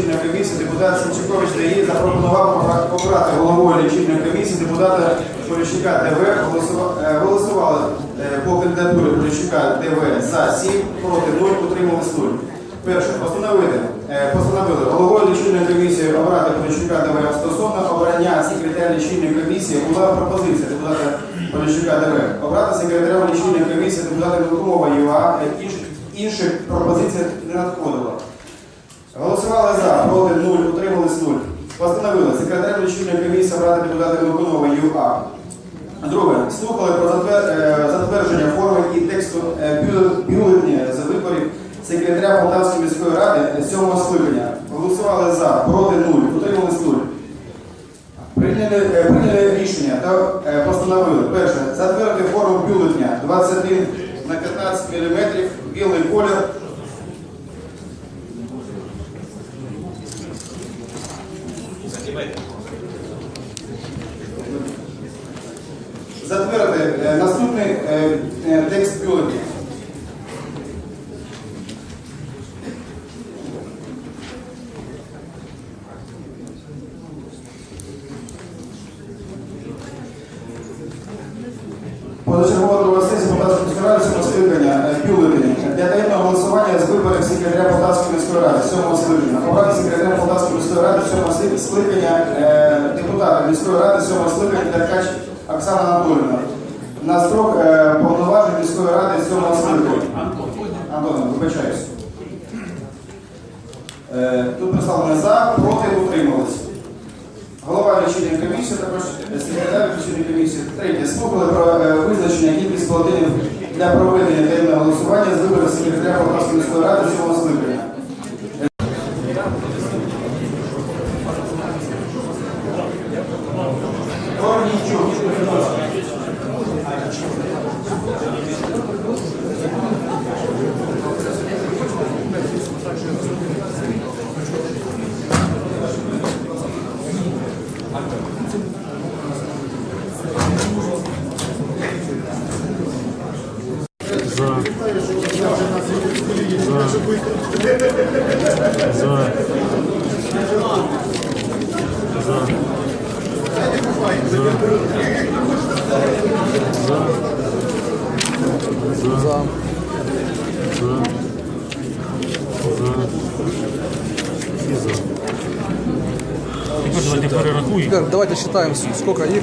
лічильної комісії депутат Сенчукович ДАІ запропонував обрати головою лічильної комісії депутата Поліщука ДВ. Е, Голосували е, по кандидатурі Поліщука ДВ за 7, проти 0, утримались 0. Перше, постановити, е, постановили головою лічильної комісії обрати Поліщука ДВ стосовно обрання секретаря лічильної комісії була пропозиція депутата Поліщука ДВ. Обрати секретаря лічильної комісії депутата Мілкумова ЮА, інших пропозицій не надходило. Голосували за, проти 0, утримались 0. Постановили секретарем лічильної комісії обрати депутата Мілкунова ЮА. Друге, слухали про е, затвердження форми і тексту е, бюле- бюлетня за виборів секретаря Полтавської міської ради е, сьомого скликання. Голосували за, проти 0, утримались 0. Прийняли, е, прийняли рішення та постановили. Перше, затвердити форму бюлетня 21 на 15 мм, білий колір. Затвердити е, наступний е, е, текст бюлетня. Позачергова друга сесія Полтавської міської ради е, бюлетені для таємного голосування з виборів секретаря Полтавської міської ради сьомого скликання. Обрати секретаря Полтавської міської ради сьомого сли- скликання депутата міської ради сьомого скликання Деркач Оксана Анатолійовна. На строк е, повноважень міської ради сьомого скликання. Антонов, вибачаюсь. Е, Тут представлено за, проти, утримались. Голова лічильної комісії, також секретар лічильної комісії. Третє. Слухали про е, визначення кількість паладинів для проведення таємного голосування з виборів секретаря Полтавської міської ради цього скликання. За. За. За. За. За. Давайте перерахуємо. Теперь давайте считаем, сколько их.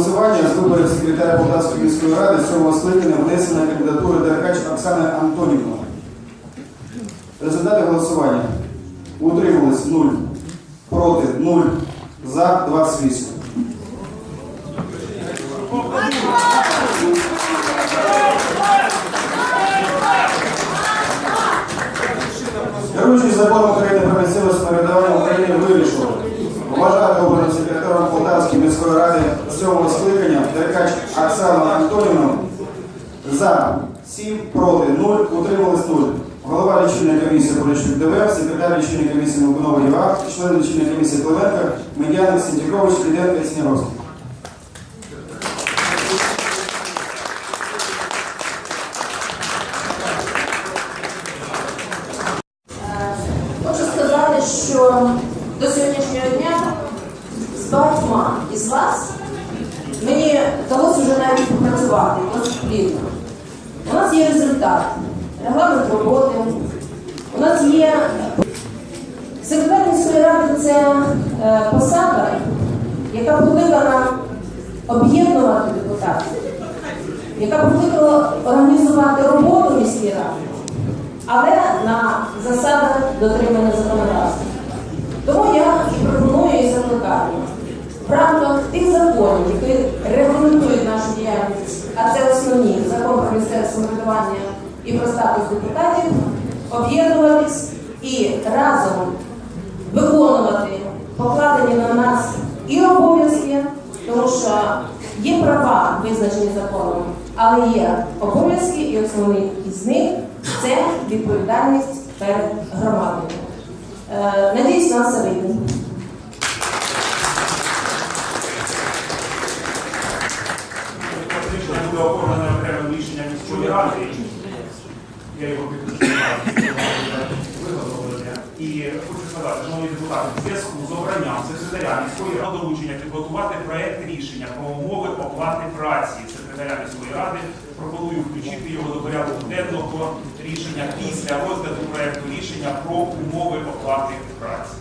Голосування з виборів секретаря Полтавської міської ради сьомого скликання внесена кандидатура Деркач Оксани Антонівни. Результати голосування. Утримались 0, проти 0, за 28. Керуючий законом України про місцеве самоврядування України вирішив вважати обраним секретарем Полтавської міської ради сьомого скликання Деркач Оксану Антонівну за 7, проти 0, утримались 0. Голова лічильної комісії Поліщук ДВ, секретар лічильної комісії Миконова ЄВА, член лічильної комісії Клименко, Медяник Сінтікович, Ліденко і. Хочу сказати, що до сьогоднішнього дня з багатьма із вас навіть попрацювати плідно. У нас є результат, регламент роботи, у нас є секретар міської ради це е, посада, яка покликана об'єднувати депутатів, яка покликала організувати роботу міській ради але на засадах дотримання законодавства. Тому я пропоную і закликаю в рамках тих законів, які регламентують а це основні закон про місцеве самоврядування і про статус депутатів, об'єднуватись і разом виконувати покладені на нас і обов'язки, тому що є права, визначені законом, але є обов'язки, і основний із них це відповідальність перед ради. Я його підписую виготовлення. І хочу сказати, шановні депутати, в зв'язку з обранням секретаря міської ради доручення підготувати проект рішення про умови оплати праці секретаря міської ради. Пропоную включити його до порядку денного рішення після розгляду проекту рішення про умови оплати праці.